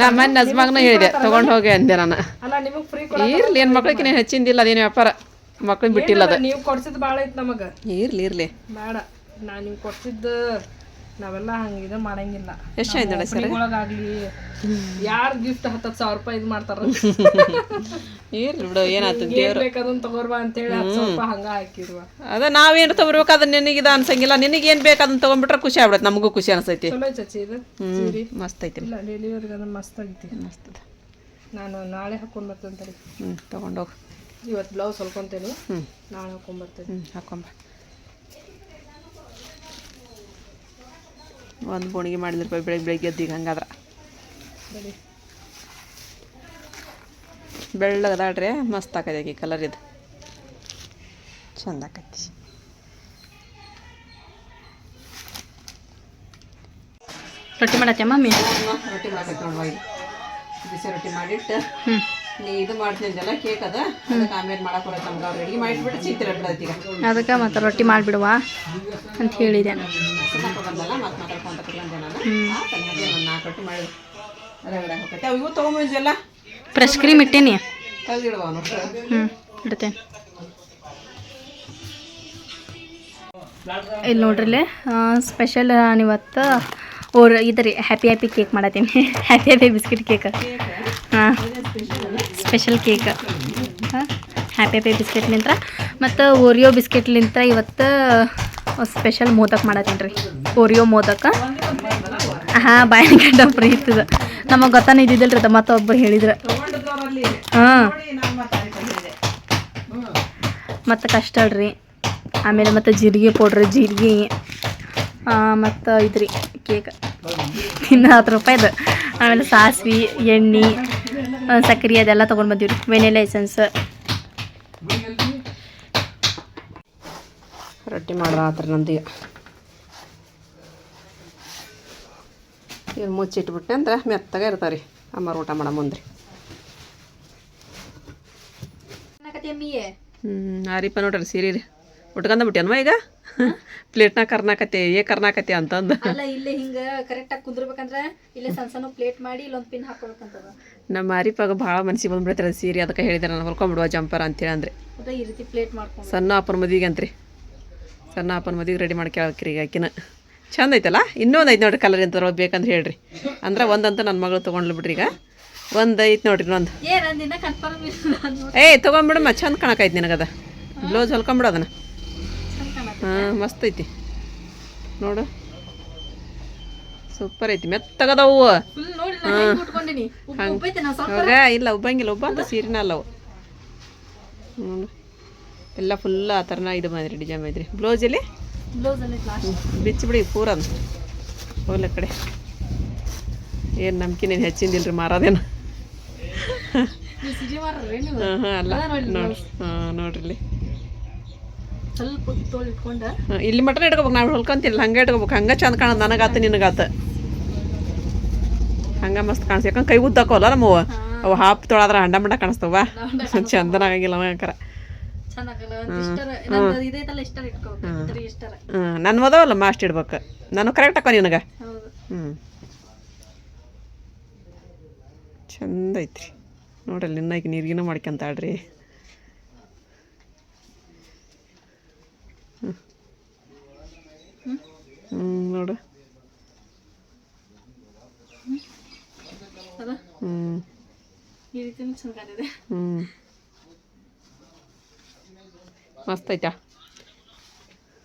ನಾ ಮೊನ್ನೆ ನಜ್ಮಾಗ್ನ ಹೇಳಿದೆ ತೊಗೊಂಡು ಹೋಗಿ ಅಂದೆ ನಾನು. ಇರ್ಲಿ ಏನು ಮಕ್ಳಿಗೆ ನೀನು ಹೆಚ್ಚಿಂದಿಲ್ಲ ಅದೇನು ವ್ಯಾಪಾರ. ಮಕ್ಳಿಗೆ ಬಿಟ್ಟಿಲ್ಲ ಅದು. ನೀವು ಕೊಡ್ಸಿದ್ದು ಭಾಳ ಐತ್ ನಮಗ. ಇರ್ಲಿ ಇರ್ಲಿ. ಬೇಡ ನಾನು ನೀವು ಕೊಡ್ಸಿದ್ದ ನಾವೆಲ್ಲ ಹಂಗ ಇದು ಮಾಡಂಗಿಲ್ಲ. ಎಷ್ಟು ಆಯ್ತು ಸರ್ ಒಳಗಾಗ್ಲಿ ಯಾರ್ ಗಿಫ್ಟ್ ಹತ್ತತ್ತು ಸಾವಿರ ರೂಪಾಯಿ ಇದು ಮಾಡ್ತಾರ? ಇರ್ಲಿ ಬಿಡು ಏನಾಯ್ತು ಏನ್ ಬೇಕದನ್ನ ತಗೋರ್ಬಾ ಅಂತೇಳಿ ಹತ್ತು ಸಾವಿರ ರೂಪಾಯಿ ಹಂಗ ಹಾಕಿರುವ ಅದ ನಾವೇನು ತಗೋಬೇಕು ಅದನ್ನ ನಿನಗೆ ಇದು ಅನ್ಸಂಗಿಲ್ಲ. ನಿನಗೆ ಏನು ಬೇಕು ಅದನ್ನ ತಗೊಂಡ್ಬಿಟ್ರೆ ಖುಷಿ ಆಗ್ಬಿಡುತ್ತೆ ನಮಗೂ ಖುಷಿ ಅನ್ಸೈತಿ. ಚಲೋ ಚಚ್ಚಿ ಇದು ಮಸ್ತ್ ಐತಿ. ಇಲ್ಲ ಡೆಲಿವರಿಗೆ ಅದು ಮಸ್ತ್ ಆಗೈತಿ ಮಸ್ತ್ ಅದ. ನಾನು ನಾಳೆ ಹಾಕೊಂಡ್ ಬರ್ತೇನೆ ತಡಿ. ಹ್ಞೂ ತೊಗೊಂಡೋಗು ಇವತ್ತು ಬ್ಲೌಸ್ ಹೊಲ್ಕೊಂತೇನೆ. ನಾಳೆ ಹಾಕೊಂಡ್ಬರ್ತೇನೆ ಹ್ಞೂ ಹಾಕೊಂಬ ಒಂದು ಬೋಣಿಗೆ ಮಾಡಿದ್ರೆ ಬೆಳಗ್ಗೆ ಬೆಳಗ್ಗೆ ಎದ್ದೀಗ ಹಂಗಾದ್ರೆ. ಬೆಳ್ಳಗದಾಡ್ರಿ ಮಸ್ತ್ ಆಕೈತಿ ಕಲರ್ ಇದು. ಚಂದ ಆಕೈತಿ. ರೊಟ್ಟಿ ಮಾಡತ್ತೆ ಮಮ್ಮಿ ರೊಟ್ಟಿ ಮಾಡಿ ನೋಡುವ ಬಿಸಿ ರೊಟ್ಟಿ ಮಾಡಿಟ್ಟು. ಹ್ಞೂ ನೀ ಇದು ಮಾಡ್ತಿದ್ದಲ್ಲ ಕೇಕ್ ಅದ ಅದಕ್ಕೆ ಆಮೇಲೆ ಮಾಡಕ್ಕೆ ಬರುತ್ತೆ ನಮ್ಗೆ ಅವ್ರು ರೆಡಿ ಮಾಡಿಟ್ಬಿಟ್ಟು ಚಿಂತಿರ ಬಿಡತ್ತೆ ಅದಕ್ಕೆ ಮತ್ತೆ ರೊಟ್ಟಿ ಮಾಡಿಬಿಡುವ ಅಂತ ಹೇಳಿದೆ. ಸುಮ್ಮನೆ ಬಂದಲ್ಲ ಮತ್ತೆ ಮಾತಾಡ್ಕೊಂತ ಕುತ್ಕೊಂಡೆ ನಾನು. ಆತಲ್ಲ ಹಾಗೆ ಒಂದು ನಾಲ್ಕು ರೊಟ್ಟಿ ಮಾಡಿ ರಗಡ ಹೋಗತ್ತೆ ಅವು ಇವು ತೊಗೊಂಬಂದ್ವಲ್ಲ ಫ್ರೆಶ್ ಕ್ರೀಮ್ ಇಟ್ಟೇನಿ. ತೆಗೆದಿಡುವ ಅವನು. ಹ್ಞೂ ಇಡ್ತೇನೆ. ಇಲ್ಲಿ ನೋಡ್ರಿಲೆ ಸ್ಪೆಷಲ್ ನಾನಿವತ್ತು ಓರ್ ಇದು ರೀ ಹ್ಯಾಪಿ ಹ್ಯಾಪಿ ಕೇಕ್ ಮಾಡತ್ತೀನಿ. ಹ್ಯಾಪಿ ಹ್ಯಾಪಿ ಬಿಸ್ಕಿಟ್ ಕೇಕ್ ಹಾಂ. ಸ್ಪೆಷಲ್ ಕೇಕ್ ಹಾಂ. ಹ್ಯಾಪಿ ಹ್ಯಾಪಿ ಬಿಸ್ಕೆಟ್ಲಿಂತ ಮತ್ತು ಓರಿಯೋ ಬಿಸ್ಕೆಟ್ಲಿಂತ ಇವತ್ತು ಸ್ಪೆಷಲ್ ಮೋದಕ್ ಮಾಡತ್ತೀನಿ ರೀ. ಓರಿಯೋ ಮೋದಕ. ಹಾಂ, ಬಾಯಿನ ಗಂಡ ಫ್ರೀ ಇರ್ತದ. ನಮಗೆ ಗೊತ್ತಾನೆ ಇದ್ದಿದ್ದಿಲ್ಲ ರೀ ಮತ್ತೊಬ್ಬರು ಹೇಳಿದ್ರು. ಹಾಂ. ಮತ್ತು ಕಷ್ಟಡ್ರಿ ಆಮೇಲೆ ಮತ್ತು ಜೀರಿಗೆ ಪೌಡ್ರ್, ಜೀರಿಗೆ. ಮತ್ತು ಇದ್ರಿ. ಕೇಕ್. ಇನ್ನು ಹತ್ತು ರೂಪಾಯಿದು ಆಮೇಲೆ ಸಾಸ್ವೆ ಎಣ್ಣೆ ಸಕ್ಕರೆ ಸಕ್ರೆ ಅದೆಲ್ಲ ತೊಗೊಂಡು ಬಂದೀವಿ ರೀ ವೆನಿಲಾ ಎಸೆನ್ಸ್ ರೊಟ್ಟಿ ಮಾಡ್ರ ಆತ್ರ ನಂದು ಈಗ. ಇವ್ರು ಮುಚ್ಚಿಟ್ಬಿಟ್ಟೆ ಅಂದ್ರೆ ಮೆತ್ತಗೆ ಇರ್ತಾವೆ ರೀ ಅಮ್ಮಾರು ಊಟ ಮಾಡೋ ಮುಂದ್ರಿ ಹ್ಞೂ ಆರಿಪ್ಪ ನೋಡ್ರಿ ಸೀರೆ ರೀ. ಉಟ್ಕೊಂಡ ಬಿಟ್ಟೇನಮ್ಮ ಈಗ? ಪ್ಲೇಟ್ನಾಗ ಕರ್ನಾಕತಿ ಏ ಕರ್ನಾಕತಿ ಅಂತಂದು. ಅಲ್ಲ ಇಲ್ಲೇ ಹಿಂಗೆ ಕರೆಕ್ಟಾಗಿ ಕುಂದ್ರಬೇಕಂದ್ರೆ ಇಲ್ಲೇ ಸಣ್ಣ ಸಣ್ಣ ಪ್ಲೇಟ್ ಮಾಡಿ ಇಲ್ಲೊಂದು ಪಿನ್ ನಮ್ಮ ಮಾರಿಪಾಗ ಭಾಳ ಮನ್ಸಿಗೆ ಬಂದ್ಬಿಡ್ತಾರೆ ಸೀರೆ ಅದಕ್ಕೆ ಹೇಳಿದ್ರೆ ನಾನು ಹೊಲ್ಕೊಂಬಿಡುವ ಜಂಪರ್ ಅಂತೇಳಿ ಅಂದ್ರೆ. ಅದ ಈ ರೀತಿ ಪ್ಲೇಟ್ ಮಾಡ್ಕೊಂಡು ಸಣ್ಣ ಅಪ್ಪನ ಮದುವೆಗೆ ಅಂತ್ರಿ. ಸಣ್ಣ ಅಪ್ಪನ ಮದುವೆಗೆ ರೆಡಿ ಮಾಡಿ ಕೇಳಕ್ರಿ ಈಗ ಆಕಿನ. ಚಂದ ಐತಲ್ಲ? ಇನ್ನೊಂದು ಐತೆ ನೋಡ್ರಿ ಕಲರ್ ಎಂತ ಬೇಕಂತ ಹೇಳ್ರಿ. ಅಂದ್ರೆ ಒಂದಂತ ನನ್ನ ಮಗಳು ತೊಗೊಂಡ್ಲು ಬಿಡ್ರಿ ಈಗ. ಒಂದು ಐತೆ ನೋಡ್ರಿ ಇನ್ನೊಂದು. ಏ ತೊಗೊಂಬಿಡಮ್ಮ ಚಂದ ಕಾಣಕೈತೆ ನಿನಗದ. ಬ್ಲೌಸ್ ಹೊಲ್ಕೊಂಬಿಡು ಅದನ್ನ. ಹಾಂ ಮಸ್ತ್ ಐತಿ. ನೋಡು. ಸೂಪರ್ ಐತಿ. ಮೆತ್ತಗದವು. ಹೆಂಗ್ ಇಲ್ಲ ಉಬ್ಬಂಗಿಲ್ಲ. ಉಬ್ಬ ಅಂತ ಸೀರೆನ ಅಲ್ಲ ಅವು. ನೋಡು. ಎಲ್ಲ ಫುಲ್ ಆ ಥರನ ಇದು ಮಾಡಿದ್ರಿ ಡಿಸೈನ್ ಮಾಡಿದ್ರಿ ಬ್ಲೌಸಲ್ಲಿ ಬ್ಲೌಸ್ ಅಲ್ಲಿ ಬಿಚ್ಚಿ ಬಿಚ್ಚಿಬಿಡಿ ಪೂರ ಹೋಗ್ಲ ಕಡೆ. ಏನು ನಂಬಿಕೆ ನೀನು ಹೆಚ್ಚಿಂದಿಲ್ರಿ ಮಾರೋದೇನು? ಹಾಂ ಹಾಂ ಅಲ್ಲ. ನೋಡ್ರಿ ನೋಡಿ. ನೋಡಿ ಹಾಂ ನೋಡ್ರಿ ಇಲ್ಲಿ ಸ್ವಲ್ಪ ತೋಳು ಇಟ್ಕೊಂಡ ಇಲ್ಲಿ ಮಟನ್ ಇಟ್ಕೋಬೇಕು ನಾವು ಹೊಲ್ಕೊಂತಿಲ್ಲ ಹಂಗೆ ಇಟ್ಕೋಬೇಕು. ಹಂಗೆ ಚಂದ ಕಾಣೋದು ನನಗಾತ ನಿನಗಾತ. ಹಂಗೆ ಮಸ್ತ್ ಕಾಣಿಸ್. ಯಾಕಂದ್ರೆ ಕೈ ಉದ್ದಾಕೋಲ್ಲ ನಮ್ಮವ ಅವು ಹಾಪ್ ತೊಳಾದ್ರ ಹಂಡ ಮಂಡ ಕಾಣಿಸ್ತವ ಚಂದನ ಆಗಂಗಿಲ್ಲ ಅವಂಕರ ನನ್ನ ಮದವಲ್ಲ ಮಾಸ್ಟ್ ಇಡ್ಬೇಕು. ನಾನು ಕರೆಕ್ಟ್ ಹಾಕೋ ನಿನಗೆ? ಹ್ಞೂ ಚಂದ ಐತ್ರಿ. ನೋಡ್ರಿ ನಿನ್ನಾಗಿ ನೀರಿಗಿನ ಮಾಡ್ಕೊಂತಾಳ್ರಿ. ನೋಡು. ಮಸ್ತ್ ಐತಾ?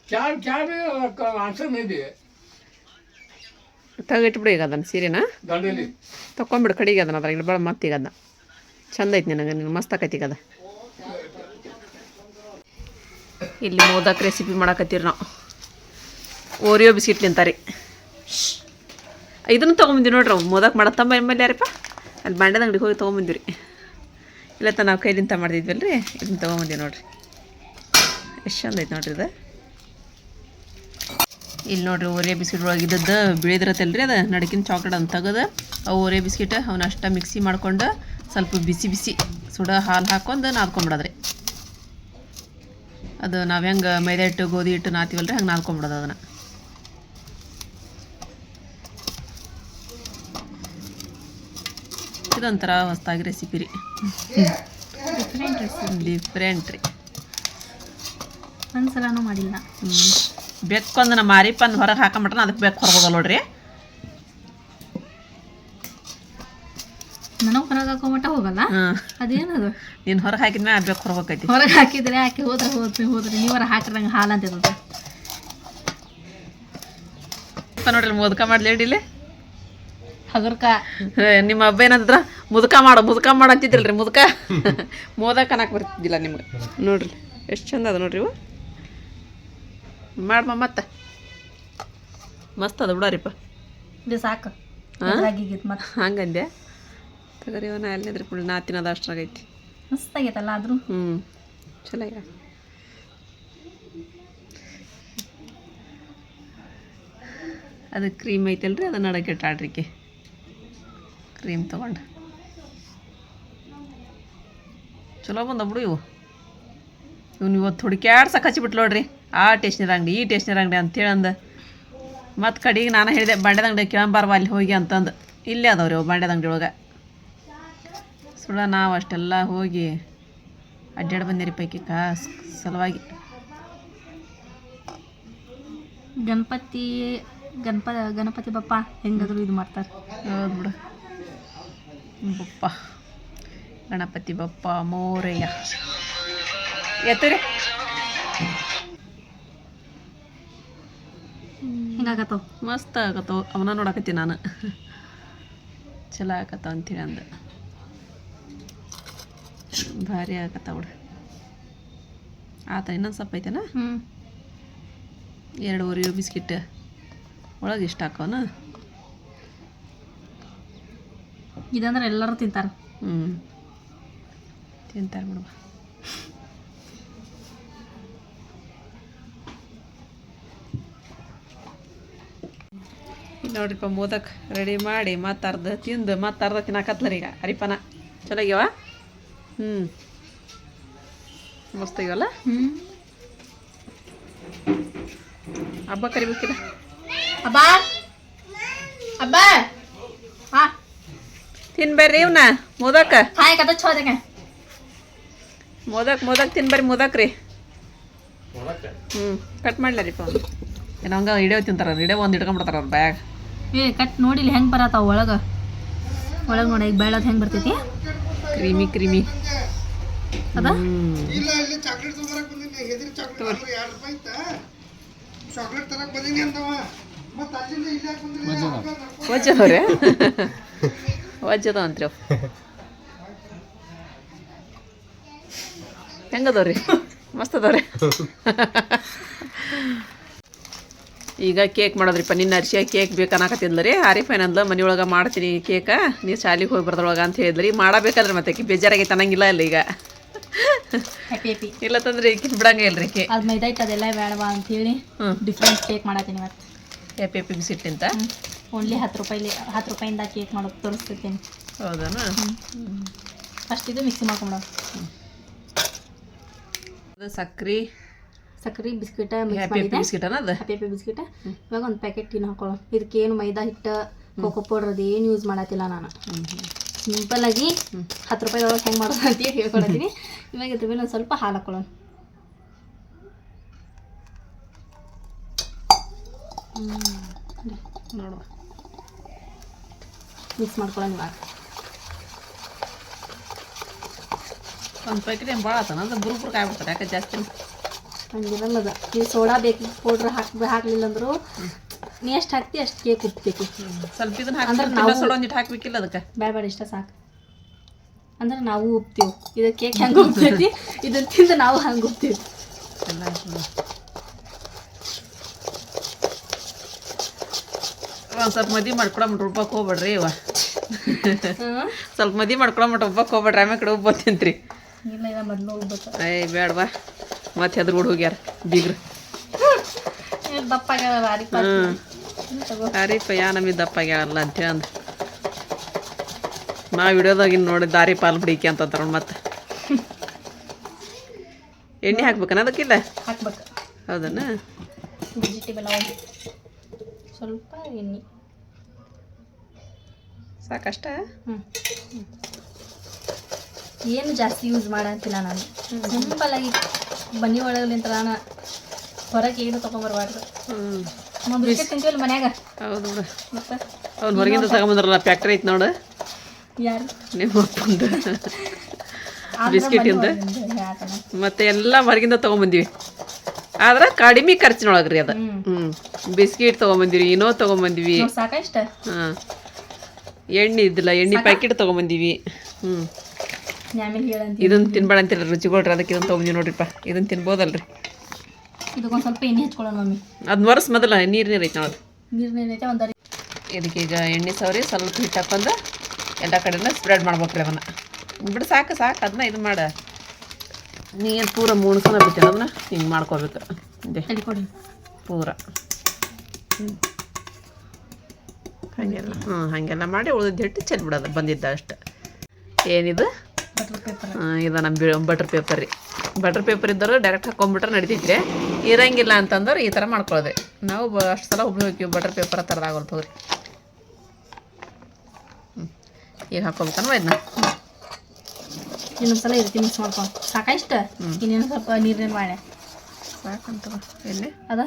ಕ್ಯಾಬ್ ಈಗ ಅದನ್ನ ಸೀರೆನ. ತಕೊಂಬಿಡು ಕಡಿಗೆ ಅದನ್ನ ಅದ್ರಾಗ ಇಡಬೇಡ ಮತ್ತ ಈಗ ಅದನ್ನ ಚಂದ ಐತಿ ನಿನಗೆ ನಿನ್ ಮಸ್ತ್ ಆಕೈತಿ ಈಗ ಅದ. ಇಲ್ಲಿ ಮೋದಕ್ ರೆಸಿಪಿ ಮಾಡಾಕತ್ತೀರಿ ನಾವು. ಓರಿಯೋ ಬಿಸ್ಕಿಟ್ ತಿಂತಾರೆ ಇದನ್ನು ತೊಗೊಂಬಂದಿವಿ ನೋಡ್ರಿ ಅವು ಮೋದಕ್ಕೆ ಮಾಡತ್ತಮ್ಮ ತಮ್ಮ ಎಮ್ಮಲ್ಲಿ ಯಾರಪ್ಪ? ಅಲ್ಲಿ ಬಾಂಡೆದ ಅಂಗಡಿಗೆ ಹೋಗಿ ತೊಗೊಂಬಂದಿವಿ ರೀ. ಇಲ್ಲ ತ ನಾವು ಕೈಲಿಂತ ಮಾಡಿದ್ವಲ್ಲ ರೀ ಇದನ್ನ ತೊಗೊಂಬಂದಿವಿ ನೋಡ್ರಿ. ಎಷ್ಟು ಚಂದ ಐತೆ ನೋಡ್ರಿ ಇದು. ಇಲ್ಲಿ ನೋಡ್ರಿ ಓರಿಯೋ ಬಿಸ್ಕಿಟ್ ಒಳಗಿದ್ದದ್ದು ರೀ ಅದು. ನಡಕಿನ ಚಾಕ್ಲೇಟ್ ಅಂತ ತೆಗೆದು ಅವು ಓರಿಯೋ ಬಿಸ್ಕಿಟ್ ಅವನ್ನ ಅಷ್ಟ ಮಿಕ್ಸಿ ಮಾಡ್ಕೊಂಡು ಸ್ವಲ್ಪ ಬಿಸಿ ಬಿಸಿ ಸುಡ ಹಾಲು ಹಾಕೊಂಡು ನಾದ್ಕೊಂಬಿಡೋದ್ರಿ. ಅದು ನಾವು ಹೆಂಗೆ ಮೈದಾ ಹಿಟ್ಟು, ಗೋಧಿ ಹಿಟ್ಟು ನಾತೀವಲ್ರಿ ಹಂಗೆ ನಾದ್ಕೊಂಬಿಡೋದು ಅದನ್ನು. ಇದೊಂಥರ ಹೊಸ್ತಾಗಿ ರೆಸಿಪಿ ರೀ ಡಿಫ್ರೆಂಟ್ ರೆಸಿಪಿ ಡಿಫ್ರೆಂಟ್ ರೀ. ಒಂದ್ಸಲನೂ ಮಾಡಿಲ್ಲ. ಹ್ಞೂ ಬೆಕ್ಕೊಂದು ನಮ್ಮ ಮಾರಿಪಂದು ಹೊರಗೆ ಹಾಕೊಂಬಿಟ್ರೆ ಅದಕ್ಕೆ ಬೆಕ್ಕು ಹೊರಗೋಗಲ್ಲ ನೋಡ್ರಿ. ನನಗೆ ಹೊರಗೆ ಹಾಕೊಂಬಿಟ್ಟ ಹೋಗಲ್ಲ. ಅದೇನದು? ನೀನು ಹೊರಗೆ ಹಾಕಿದ್ಮೇಲೆ ಆ ಬೆಕ್ಕು ಹೊರಗೋಕೈತಿ. ಹೊರಗೆ ಹಾಕಿದ್ರೆ ಹಾಕಿ ಹೋದ್ರೆ ಹೋದ್ರಿ ಹೋದ್ರಿ ನೀವರ ಹಾಕಿದಂಗೆ ಹಾಲು ಅಂತ ಇರೋದು ನೋಡ್ರಿ ಮುದ್ಕ ಮಾಡ್ಲಿ ಇಲ್ಲಿ? ಹಗರ್ಕ. ನಿಮ್ಮ ಹಬ್ಬ ಏನಂದ್ರ ಮುದ್ಕ ಮಾಡು ಮುದುಕ ಮಾಡು ಅಂತಿದ್ರಲ್ರಿ ಮುದುಕ. ಮೋದಕ ಅನ್ನಕ್ಕೆ ಬರ್ತಿದ್ದಿಲ್ಲ ನಿಮ್ಗೆ. ನೋಡ್ರಿ ಎಷ್ಟು ಚಂದ ಅದ ನೋಡ್ರಿ ಇವು. ಮಾಡಮ್ಮ ಮತ್ತೆ. ಮಸ್ತ್ ಅದ ಬಿಡಾರಿಪ್ಪ. ಇದು ಸಾಕು. ಹಂಗಂದೆ ತಗರಿ ಅವನ ಎಲ್ಲಿದ್ರಿ ಫುಲ್ ನಾ ತಿನ್ನೋದು ಅಷ್ಟ್ರಾಗೈತಿ ಮಸ್ತಾಗೈತಲ್ಲ ಆದರೂ. ಹ್ಞೂ ಚಲೋ ಈಗ. ಅದು ಕ್ರೀಮ್ ಐತಲ್ರಿ ಅದನ್ನ ಅಡಕ್ಕೆ ಟಾಡ್ರಿಕೆ ಕ್ರೀಮ್ ತೊಗೊಂಡು. ಚಲೋ ಬಂದ ಬಿಡು ಇವು. ಇವ್ನು ಇವತ್ತು ಹುಡುಕ್ಯಾಡ್ಸಕ್ಕೆ ಹಚ್ಚಿಬಿಟ್ಲು ನೋಡ್ರಿ. ಆ ಟೇಷನರ್ ಅಂಗಡಿ ಈ ಟೇಷನರ್ ಅಂಗಡಿ ಅಂತೇಳಿ ಅಂದ ಮತ್ತು ಕಡೆಗೆ ನಾನು ಹೇಳಿದೆ ಬಂಡೆದ ಅಂಗಡಿ ಕೇಳಂಬಾರ್ವ ಅಲ್ಲಿ ಹೋಗಿ ಅಂತಂದು. ಇಲ್ಲೇ ಅದಾವ್ರಿ ಅವು ಬಂಡೆದ ಅಂಗಡಿ ಒಳಗೆ. ಸುಳ್ಳ ನಾವು ಅಷ್ಟೆಲ್ಲ ಹೋಗಿ ಅಡ್ಡಾಡಿ ಬಂದಿರಿ ಪೈಕಿ ಕಾ ಸಲುವಾಗಿ. ಗಣಪತಿ ಗಣಪ ಗಣಪತಿ ಬಪ್ಪ ಹೆಂಗಾದ್ರು ಇದು ಮಾಡ್ತಾರೆ. ಹೌದು ಬಿಡು. ಬಪ್ಪ. ಗಣಪತಿ ಬಪ್ಪ ಮೋರಯ್ಯ. ಎತ್ತರಿ. ಹೆಂಗಾಗತ್ತವ ಮಸ್ತ್ ಆಗತ್ತವ ಅವನ ನೋಡಕತ್ತಿ ನಾನು. ಚಲೋ ಆಗತ್ತವ ಅಂತೇಳಿ ಅಂದ. ಭಾರಿ ಆಗತ್ತವ ಆತ ಇನ್ನೊಂದು ಸ್ವಲ್ಪ ಐತೆನಾ? ಹ್ಞೂ ಎರಡು ಓರಿಯೋ ಬಿಸ್ಕಿಟ್. ಒಳಗೆ ಇಷ್ಟ ಹಾಕೋನ? ಇದಂದ್ರೆ ಎಲ್ಲರೂ ತಿಂತಾರೆ. ಹ್ಞೂ ತಿಂತಾರೆ ಬಿಡುವ ನೋಡ್ರಿಪ್ಪ ಮೋದಕ್ ರೆಡಿ ಮಾಡಿ ಮತ್ತೆ ಅರ್ಧ ತಿಂದು ಮತ್ತೆ ಅರ್ಧ ತಿನ್ನಕತ್ಲರಿ ಈಗ. ಅರಿಪನ ಚಲೋ ಆಗ್ಯಾವ? ಹ್ಞೂ ಮಸ್ತ್ ಆಗ್ಯವಲ್ಲ? ಹ್ಞೂ ಹಬ್ಬ ಕರಿಬೇಕಿಲ್ಲ? ಹಬ್ಬ? ಹಬ್ಬ? ಹಾಂ. ತಿನ್ಬೇಡ್ರಿ ಇವನ್ನ ಮೋದಕ. ಕದ ಚೋದಗೆ ಮೋದಕ್ ಮೋದಕ್ ತಿನ್ಬರ್ರಿ ಮೋದಕ್ ರೀ. ಹ್ಞೂ ಕಟ್ ಮಾಡ್ಲಾರಿಪ್ಪ ಏನೋ ಹಂಗೆ ಇಡೇವ್ ತಿಂತಾರ ಇಡೇವ್ ಒಂದು ಇಟ್ಕೊಂಡ್ಬಿಡ್ತಾರ ಅವ್ರ ಬ್ಯಾಗ್. ಏ ಕಟ್ ನೋಡಿಲ್ಲ ಹೆಂಗೆ ಬರತ್ತಾವ ಒಳಗೆ? ಒಳಗೆ ನೋಡಿ ಈಗ ಬೆಳ್ಳೋದು ಹೆಂಗೆ ಬರ್ತೈತಿ? Creamy creamy. ಅದ? ಇಲ್ಲ ಇಲ್ಲಿ ಚಾಕ್ಲೇಟ್ [LAUGHS] ತೊಗೊಳಕ್ ಬಂದಿನಿ ಹೆದರಿ ಚಾಕ್ಲೇಟ್ ಎರಡು ರೂಪಾಯಿ ಇತ್ತ ಚಾಕ್ಲೇಟ್ ತರಕ್ ಬಂದಿನಿ ಅಂತವ ಮತ್ತೆ ಅಲ್ಲಿಂದ ಇಲ್ಲಿ ಯಾಕೆ ಬಂದಿನಿ ವಜ್ಜದವ್ರೆ ವಜ್ಜದ ಅಂತ್ರಿ ಅವು ಹೆಂಗದವ್ರಿ? ಮಸ್ತ್ ಅದಾವ್ರಿ. ಈಗ ಕೇಕ್ ಮಾಡೋದ್ರಿಪ್ಪ ನಿನ್ನ ಅರ್ಶಿಯ ಕೇಕ್ ಬೇಕನ್ನಕತ್ತಿದ್ಲ ರೀ ಆರಿಫೈನ್ ಅಂದ್ಲ ಮನೆಯೊಳಗೆ ಮಾಡ್ತೀನಿ ಕೇಕ ನೀ ಶಾಲಿಗೆ ಹೋಗಿ ಬರ್ದೊಳಗೆ ಅಂತ ಹೇಳಿದ್ರಿ ಮಾಡಬೇಕಾದ್ರೆ ಮತ್ತೆ ಬೇಜಾರಾಗಿ ತನಂಗಿಲ್ಲ ಇಲ್ಲ ಈಗ. ಇಲ್ಲ ತಂದ್ರೆ ಈಗ ಬಿಡಂಗೇ ಇಲ್ರಿ ಕೇಕ್ ಅದು ಮೈದಾ ಇತ್ತು ಅದೆಲ್ಲ ಬೇಡವಾ ಅಂತೇಳಿ ಡಿಫ್ರೆಂಟ್ ಕೇಕ್ ಮಾಡತ್ತೀನಿ ಇವತ್ತು. ಹ್ಯಾಪಿ ಹ್ಯಾಪಿ ಬಿಸಿಟ್ಟಿಂತ ಓನ್ಲಿ ಹತ್ತು ರೂಪಾಯಿಲಿ ಹತ್ತು ರೂಪಾಯಿಂದ ಕೇಕ್ ಮಾಡೋದು ತೋರಿಸ್ತಿರ್ತೀನಿ. ಹೌದಾ ಫಸ್ಟ್ ಇದು ಮಿಕ್ಸಿ ಮಾಡ್ಕೊಂಬಿಡೋ ಅದು ಸಕ್ರಿ. ಸಕ್ರಿ ಬಿಸ್ಕಿಟ ಬಿಸ್ಕಿಟ್ ಅನ್ನೋದು ಹ್ಯಾಪಿ ಬಿಸ್ಕಿಟ. ಇವಾಗ ಒಂದು ಪ್ಯಾಕೆಟ್ ತಿನ್ನು ಹಾಕೊಳ್ಳೋ. ಇದಕ್ಕೇನು ಮೈದಾ ಹಿಟ್ಟು ಕೋಕೋ ಪೌಡರ್ ಅದೇನು ಯೂಸ್ ಮಾಡತ್ತಿಲ್ಲ ನಾನು. ಸಿಂಪಲ್ ಆಗಿ ಹತ್ತು ರೂಪಾಯಿ ಒಳಗೆ ಹೆಂಗೆ ಮಾಡೋದು ಅಂತ ಹೇಳ್ಕೊಳತ್ತೀನಿ ಇವಾಗ ಇದ್ರ ಮೇಲೆ ಒಂದು ಸ್ವಲ್ಪ ಹಾಲು ಹಾಕೊಳ್ಳೋಣ. ನೋಡುವ. ಮಿಕ್ಸ್ ಮಾಡ್ಕೊಳ್ಳೋಣ ಇವಾಗ. ಒಂದು ಪ್ಯಾಕೆಟ್ ಏನು ಭಾಳ ಆತನ? ಅಂದ್ರೆ ಬುರು ಬುರುಕ್ ಆಗ್ಬಿಡ್ತಾರೆ ಯಾಕೆ ಜಾಸ್ತಿ? ಹಂಗಿರಲ್ಲದ ನೀವು ಸೋಡಾ ಬೇಕಿಂಗ್ ಪೌಡ್ರ್ ಹಾಕಿ ಹಾಕ್ಲಿಲ್ಲ ಅಂದ್ರು ನೀ ಎಷ್ಟು ಹಾಕ್ತಿ ಅಷ್ಟು ಕೇಕ್ ಉಪ್ಪಬೇಕು ಸ್ವಲ್ಪ ಇದನ್ನ ಅಂದ್ರೆ ಹಾಕಿ ನಾವು- ಸೋಡ ಒಂದಿಟ್ಟು ಹಾಕ್ಬೇಕಿಲ್ಲ ಅದಕ್ಕೆ? ಬೇಡ ಇಷ್ಟ ಸಾಕು. ಅಂದ್ರೆ ನಾವು ಉಪ್ತೀವಿ. ಇದು ಕೇಕ್ ಹೆಂಗೆ ಉಪ್ತೈತಿ? ಇದನ್ನ ತಿಂದು ನಾವು ಹಂಗೆ ಉಪ್ತೀವಿ. ಎಲ್ಲ ಒಂದು ಸ್ವಲ್ಪ ಮದಿ ಮಾಡ್ಕೊಳಮಟ ರುಬ್ಬಕ್ಕೆ ಹೋಗ್ಬೇಡ್ರಿ ಇವ. ಸ್ವಲ್ಪ ಮದಿ ಮಾಡ್ಕೊಳಮಟ ಒಬ್ಬಕ್ಕೆ ಹೋಗ್ಬೇಡ್ರಿ. ಆಮೇಲೆ ಕಡೆ ಉಬ್ಬ ತಿಂತ್ರಿ. ಇಲ್ಲ ಮೊದಲು ಹೋಗ್ಬೇಕು ಏಯ್ ಬೇಡವಾ ಮತ್ತೆ ಹೆದ್ರ ಹುಡುಗ ಹೋಗ್ಯಾರ ಬೀಗ್ರು. ದಪ್ಪ ಹ್ಞೂ ತಗೋ. ದಾರಿಪ ಯಾ ನಮಗೆ ದಪ್ಪ ಆಗ್ಯಾಳಲ್ಲ ಅಂತೇಳಿ ಅಂದ. ನಾ ವಿಡಿಯೋದಾಗಿನ ನೋಡಿ ದಾರಿ ಪಾಲ್ ಬಿಡಿಕೆ ಅಂತ ಮತ್ತೆ. ಎಣ್ಣೆ ಹಾಕ್ಬೇಕನ ಅದಕ್ಕಿಲ್ಲ ಹಾಕ್ಬೇಕು. ಹೌದನ? ವೆಜಿಟೇಬಲ್ ಸ್ವಲ್ಪ ಎಣ್ಣೆ. ಸಾಕಷ್ಟ? ಹ್ಞೂ ಏನು ಜಾಸ್ತಿ ಯೂಸ್ ಮಾಡಂತಿಲ್ಲ ನಾನು. ಸಿಂಪಲ್ ಆಗಿ ಬನ್ನಿ ಒಳಗಲಿಂತ ನಾನು ಹೊರಗೆ ಏನು ತೊಗೊಂಬರ್ಬಾರ್ದು. ಬಿಸ್ಕೆಟ್ ತಿಂತೀವಲ್ಲ ಮನ್ಯಾಗ? ಹೌದು ಮತ್ತೆ? ಅವ್ನು ಹೊರಗಿಂದ ತಗೊಂಬಂದ್ರಲ್ಲ ಫ್ಯಾಕ್ಟ್ರಿ ಐತೆ ನೋಡು. ಯಾರು? ನಿಮ್ಮ ಅಪ್ಪಂದು. ಬಿಸ್ಕಿಟಿಂದ ಮತ್ತೆ ಎಲ್ಲ ಹೊರಗಿಂದ ತೊಗೊಂಬಂದಿವಿ. ಆದ್ರೆ ಕಡಿಮೆ ಖರ್ಚಿನೊಳಗೆ ರೀ ಅದು. ಹ್ಞೂ ಬಿಸ್ಕಿಟ್ ತೊಗೊಂಬಂದಿವಿ ಏನೋ ತೊಗೊಂಬಂದಿವಿ. ಸಾಕಷ್ಟ? ಹಾಂ. ಎಣ್ಣೆ ಇದ್ದಿಲ್ಲ ಎಣ್ಣೆ ಪ್ಯಾಕೆಟ್ ತೊಗೊಂಬಂದಿವಿ. ಹ್ಞೂ ಇದನ್ನು ತಿನ್ಬೇಡ ರುಚಿ ರುಚಿಗೊಳ್ರಿ ಅದಕ್ಕೆ ಇದನ್ನು ತೊಗೊಂಬಂದಿವಿ ನೋಡ್ರಿಪ್ಪ. ಇದನ್ನು ತಿನ್ಬೋದಲ್ರಿ. ಇದಕ್ಕೊಂದು ಸ್ವಲ್ಪ ಎಣ್ಣೆ ಹಚ್ಕೊಳ್ಳೋಣ ಮಮ್ಮಿ ಅದನ್ನ ಒರೆಸ್ ಮೊದಲ ನೀರು ನೀರು ಐತೆ ನೋಡಿ. ನೀರು ನೀರೈತೆ ಒಂದು ಇದಕ್ಕೆ ಈಗ ಎಣ್ಣೆ ಸವರಿ ಸ್ವಲ್ಪ ಹಿಟ್ಟು ಹಾಕೊಂಡು ಎಲ್ಲ ಕಡೆನ ಸ್ಪ್ರೆಡ್ ಮಾಡ್ಬೇಕ್ರಿ ಅವನ್ನ. ಬಿಡು ಸಾಕು ಸಾಕು ಅದನ್ನ ಇದು ಮಾಡ. ನೀರು ಪೂರ ಮುಣಸನ ಬಿಟ್ಟೆ ಅದನ್ನ? ಹಿಂಗೆ ಮಾಡ್ಕೋಬೇಕು. ಇದೆ. ತಡಿ ಕೊಡಿ. ಪೂರ. ಹ್ಞೂ ಹಾಗೆಲ್ಲ. ಹ್ಞೂ ಹಾಗೆಲ್ಲ ಮಾಡಿ ಉಳಿದಿಟ್ಟು ಹಿಟ್ಟು ಚೆಲ್ಬಿಡೋದು ಬಂದಿದ್ದ ಅಷ್ಟು. ಏನಿದು? ಇದು ನಮ್ಮ ಬಟರ್ ಪೇಪರ್ ರೀ. ಬಟರ್ ಪೇಪರ್ ಇದ್ದರೂ ಡೈರೆಕ್ಟ್ ಹಾಕೊಂಡ್ಬಿಟ್ರೆ ನಡಿತೈತ್ರಿ. ಇರಂಗಿಲ್ಲ ಅಂತಂದ್ರೆ ಈ ಥರ ಮಾಡ್ಕೊಳ್ಳೋದೆ ನಾವು ಅಷ್ಟು ಸಲ ಉಪಯೋಗಿಸ್ತೀವಿ ಬಟರ್ ಪೇಪರ್ ಆ ಥರದಾಗ ಆಗೋಲ್ ತಗೋರಿ ಈಗ ಹಾಕೊಬೇಕನ್ವ ಇದನ್ನ ಇನ್ನೊಂದು ಸಲ ರೀತಿ ಮಿಕ್ಸ್ ಮಾಡ್ಕೊಂಡು ಇಷ್ಟ? ಇನ್ನೇನು ಸ್ವಲ್ಪ ನೀರಿನ ಮಾಡೆ ಸಾಕಂತ ಎಲ್ಲಿ? ಅದ?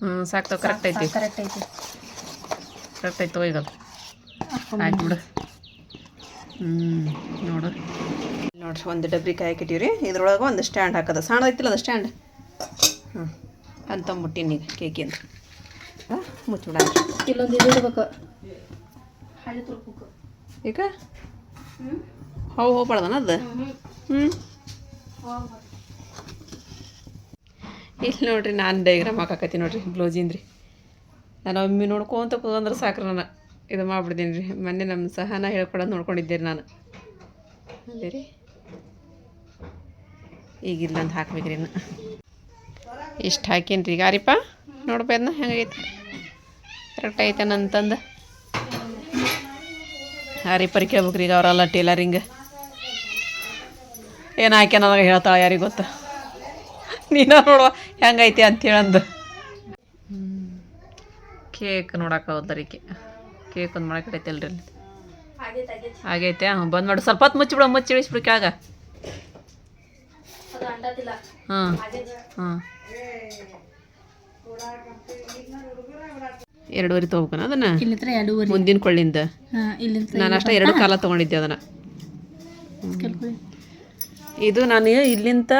ಹ್ಞೂ ಸಾಕ್ತಾವ ಕರೆಕ್ಟ್ ಐತಿ. ಕರೆಕ್ಟ್ ಐತಿ. ಕರೆಕ್ಟ್ ಐತಿ ಈಗ. ಹಾಕ್ಬಿಡು ಹ್ಞೂ ನೋಡು. ನೋಡ್ರಿ ಒಂದು ಡಬ್ರಿ ಕಾಯಿ ರೀ ಇದ್ರೊಳಗೆ ಒಂದು ಸ್ಟ್ಯಾಂಡ್ ಹಾಕದ. ಸಣ್ಣ ಐತಿಲ್ಲ ಅದು ಸ್ಟ್ಯಾಂಡ್? ಹ್ಞೂ ಅಂತ ಮುಟ್ಟಿನ ಈಗ ಕೇಕಿ ಹಾಂ ಮುಚ್ಚಿಬಿಡ ಇಲ್ಲೊಂದು ಇದು ತುರ್ಬೇಕು ಈಗ? ಹೌ ಹೋಗ್ಬಾರ್ದನ ಅದು? ಹ್ಞೂ ಇಲ್ಲಿ ನೋಡ್ರಿ ನಾನು ಡೈಗ್ರಾಮ್ ಹಾಕಾಕತ್ತೀನಿ ನೋಡ್ರಿ ಬ್ಲೌಸಿಂದ್ರಿ. ನಾನು ಒಮ್ಮೆ ನೋಡ್ಕೊಂತ ಕೂತ್ಕೊಂಡ್ರೆ ಸಾಕ್ರಿ ನಾನು. ಇದು ಮಾಡ್ಬಿಡ್ತೀನಿ ರೀ. ಮೊನ್ನೆ ನಮ್ಮ ಸಹನ ಹೇಳ್ಕೊಡೋದು ನೋಡ್ಕೊಂಡಿದ್ದೆ ನಾನು. ಅದೇ ರೀ ಈಗ ಇಲ್ಲೊಂದು ಹಾಕ್ಬೇಕ್ರಿ ಇನ್ನು. ಇಷ್ಟು ಹಾಕೀನಿ ರೀ ಗಾರಿಪ್ಪ ನೋಡ್ಪ ಅದನ್ನ ಹೆಂಗೈತಿ ಕರೆಕ್ಟ್ ಐತನ ಅಂತಂದು ಹಾರಿ ಪರಿ ಕೇಳ್ಬೇಕ್ರಿ ಈಗ ಅವರೆಲ್ಲ ಟೇಲರಿಂಗ್. ಏನು ಹಾಕ್ಯ ನನಗೆ ಹೇಳ್ತಾಳೆ ಯಾರಿಗೆ ಗೊತ್ತ? ನೀನ ನೋಡುವ ಹೆಂಗೈತಿ ಅಂತೇಳಂದು ಕೇಕ್ ನೋಡಕ್ಕೆ ಹೋದರಿಕೆ ಕೇಕ್ ಒಂದು ಮಾಡಕ್ಕೆ ಐತೆ ಅಲ್ರಿ ಆಗೈತೆ ಹಾಂ ಬಂದ್ ಮಾಡಿ. ಸ್ವಲ್ಪ ಹೊತ್ತು ಮುಚ್ಚಿಬಿಡು ಮುಚ್ಚಿ ಇಳಿಸ್ಬಿಡು ಕೆಳಗೆ. ಹಾಂ. ಹಾಂ. ಎರಡೂವರೆ ತಗೋಬೇಕು ಅದನ್ನ? ಇಲ್ಲಿಂತ್ರ ಎರಡೂವರೆ. ಮುಂದಿನ ಕೊಳ್ಳಿಂದ? ನಾನು ಅಷ್ಟೇ ಎರಡು ಕಾಲ ತಗೊಂಡಿದ್ದೆ ಅದನ್ನ. ಇದು ನಾನು ಇಲ್ಲಿಂದ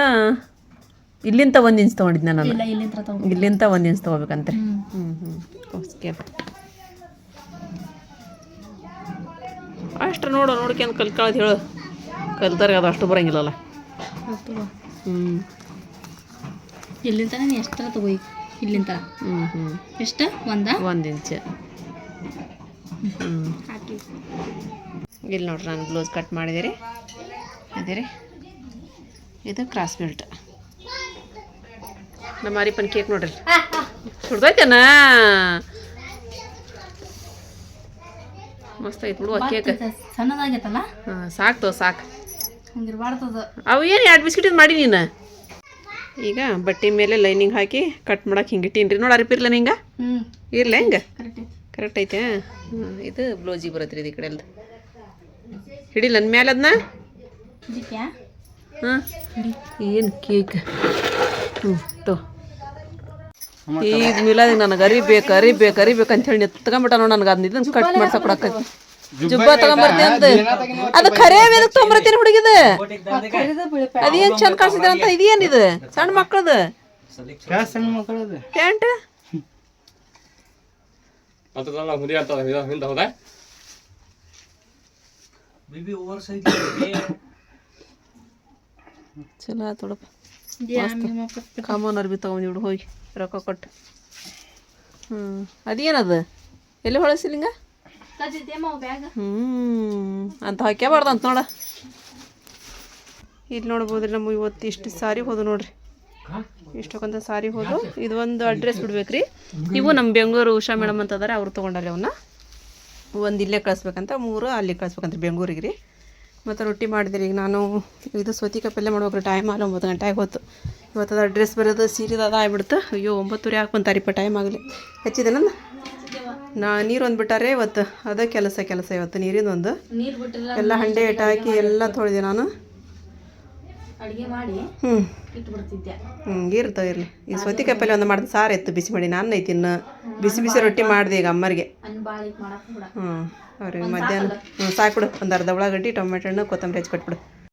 ಇಲ್ಲಿಂದ ಒಂದು ಇಂಚ್ ತಗೊಂಡಿದ್ದೆ ನಾನು. ಇಲ್ಲ ಇಲ್ಲಿಂತ್ರ ತಗೋ ಇಲ್ಲಿಂದ ಒಂದು ಇಂಚ್ ತೊಗೋಬೇಕಂತೆ. ಹ್ಞೂ ಹ್ಞೂ ಅಷ್ಟು ನೋಡು ನೋಡ್ಕೊಂಡು ಕಲ್ಕಳದು ಹೇಳು. ಕಲ್ತಾರೆ ಅದು ಅಷ್ಟು ಬರಂಗಿಲ್ಲಲ್ಲ. ಹ್ಞೂ ಇಲ್ಲಿಂದ ಎಷ್ಟು ಎಷ್ಟರ ತಗೋ ಈಗ? ಇಲ್ಲಿಂದ ಹ್ಞೂ ಹ್ಞೂ ಎಷ್ಟು? ಒಂದ? ಒಂದು ಇಂಚ್. ಹ್ಞೂ ಇಲ್ಲಿ ನೋಡ್ರಿ ನಾನು ಬ್ಲೌಸ್ ಕಟ್ ಮಾಡಿದೆ ರೀ ಅದೇ ರೀ. ಇದು ಕ್ರಾಸ್ ಬೆಲ್ಟ್. ನಮ್ಮ ಮಾರಿಪನ್ ಕೇಕ್ ನೋಡ್ರಿ. ಸುಡ್ದೈತೇನಾ ಮಸ್ತ್ ಐತೆ ಬಿಡುವ ಕೇಕ್. ಸಣ್ಣದಾಗೈತಲ್ಲ? ಹಾಂ ಸಾಕು ತೋ ಸಾಕು. ಅವು ಏನು ಎರಡು ಬಿಸ್ಕಿಟ್ ಇದು ಮಾಡಿ ನೀನು? ಈಗ ಬಟ್ಟೆ ಮೇಲೆ ಲೈನಿಂಗ್ ಹಾಕಿ ಕಟ್ ಮಾಡಕ್ಕೆ ಹಿಂಗೆ ಇಟ್ಟೀನಿ ರೀ ನೋಡಿ ಅರಿಪಿರ್ಲ ನಿಂಗೆ? ಇರ್ಲ ಹೆಂಗೆ? ಕರೆಕ್ಟ್ ಐತಿ. ಇದು ಬ್ಲೌಜಿಗೆ ಬರುತ್ತೆ ರೀ ಇದು ಈ ಕಡೆ ಎಲ್ಲ ಹಿಡಿಲ್ಲ ನನ್ನ ಮೇಲೆ ಅದನ್ನ ಹಾಂ. ಏನು ಕೇಕ್? ಹ್ಞೂ ತೋ. ಈಗ ಮಿಲಾದಿ ನನಗೆ ಅರಿಬೇಕು ಅರಿಬೇಕು ಅರಿಬೇಕು ಅಂತ ಹೇಳಿ ತಗೊಂಬಿಟ್ಟ ನೋಡಿ ನನಗೆ ಅದನ್ನ ಇದನ್ನು ಕಟ್ ಮಾಡ್ಸಕ್ಕೆ ಕೊಡಕ್ಕೆ ಜುಬ್ಬ ತಗೊಂಬರ್ತೀನಿ ಅಂತ ಅದು. ಖರೆ ಎದಕ್ಕೆ ತಗೊಂಬರ್ತೀನಿ ಹುಡುಗಿದ. ಅದೇನ್ ಚಂದ ಕಾಣಿಸಿದ್ರ ಅಂತ ಇದೇನಿದು? ಸಣ್ಣ ಮಕ್ಕಳದ ಸಣ್ಣ ಮಕ್ಕಳದ ಪ್ಯಾಂಟ್? ಚಲೋ ಆತು ನೋಡಪ್ಪ. ಕಾಮನ್ ಅರ್ಬಿ ತೊಗೊಂಡಿಬಿಡು ಹೋಗಿ ರೊಕ್ಕ ಕೊಟ್ಟು. ಹ್ಞೂ ಅದೇನದು? ಎಲ್ಲಿ ಹೊಳಸಿಲಿಂಗ? ಅಂತ ಹಾಕ್ಯಬಾರ್ದು ಅಂತ ನೋಡ. ಇಲ್ಲಿ ನೋಡ್ಬೋದ್ರಿ ನಮ್ಗೆ ಇವತ್ತು ಇಷ್ಟು ಸಾರಿ ಹೋದು ನೋಡ್ರಿ. ಇಷ್ಟಕ್ಕೊಂದು ಸಾರಿ ಹೋದು. ಇದು ಒಂದು ಅಡ್ರೆಸ್ ಬಿಡ್ಬೇಕ್ರಿ. ಇವು ನಮ್ಮ ಬೆಂಗಳೂರು ಉಷಾ ಮೇಡಮ್ ಅಂತ ಅದಾರೆ, ಅವ್ರು ತೊಗೊಂಡಾರೆ ಅವನ್ನ ಒಂದು ಇಲ್ಲೇ ಕಳಿಸ್ಬೇಕಂತ, ಮೂರು ಅಲ್ಲಿ ಕಳಿಸ್ಬೇಕಂತ ಬೆಂಗಳೂರಿಗೆ ರೀ ಮತ್ತು ರೊಟ್ಟಿ ಮಾಡಿದ್ರಿ, ಈಗ ನಾನು ಇದು ಸೌತಿಕಾಯಿ ಪಲ್ಯ ಮಾಡ್ಬೇಕ್ರಿ ಟೈಮ್ ಆಗಲ್ಲ ಒಂಬತ್ತು ಗಂಟೆ ಆಗೋತು ಇವತ್ತದ ಅಡ್ರೆಸ್ ಬರೋದು ಸೀರೆದು ಅದು ಆಗ್ಬಿಡ್ತು. ಅಯ್ಯೋ, ಒಂಬತ್ತುವರೆ ಹಾಕಿ ಟೈಮ್ ಆಗಲಿ. ಹಚ್ಚಿದೆ ನನ್ನ ನಾ ನೀರು ಒಂದು ಬಿಟ್ಟಾರೆ ಇವತ್ತು. ಅದೇ ಕೆಲಸ ಕೆಲಸ ಇವತ್ತು. ನೀರಿನ ಒಂದು. ಎಲ್ಲ ಹಂಡೆ ಇಟ್ಟು ಹಾಕಿ ಎಲ್ಲ ತೊಳೆದೆ ನಾನು. ಹ್ಞೂ ಹ್ಞೂ ಇರ್ತಾವೆ ಇರಲಿ. ಈ ಸೌತಿಕಾಯಿ ಪಲ್ಯ ಒಂದು ಮಾಡಿದ ಸಾರು ಎತ್ತು ಬಿಸಿ ಮಾಡಿ ನಾನು ಐತಿ ಇನ್ನು. ಬಿಸಿ ಬಿಸಿ ರೊಟ್ಟಿ ಮಾಡಿದೆ ಈಗ ಅಮ್ಮರಿಗೆ. ಹ್ಞೂ ಅವ್ರಿಗೆ ಮಧ್ಯಾಹ್ನ ಹ್ಞೂ ಸಾಕು ಒಂದು ಅರ್ಧ ಉಳ್ಳಾಗಡ್ಡಿ ಟೊಮೆಟೊ ಹಣ್ಣು ಕೊತ್ತಂಬರಿ ಹಚ್ಚಿ ಕೊಟ್ಬಿಡು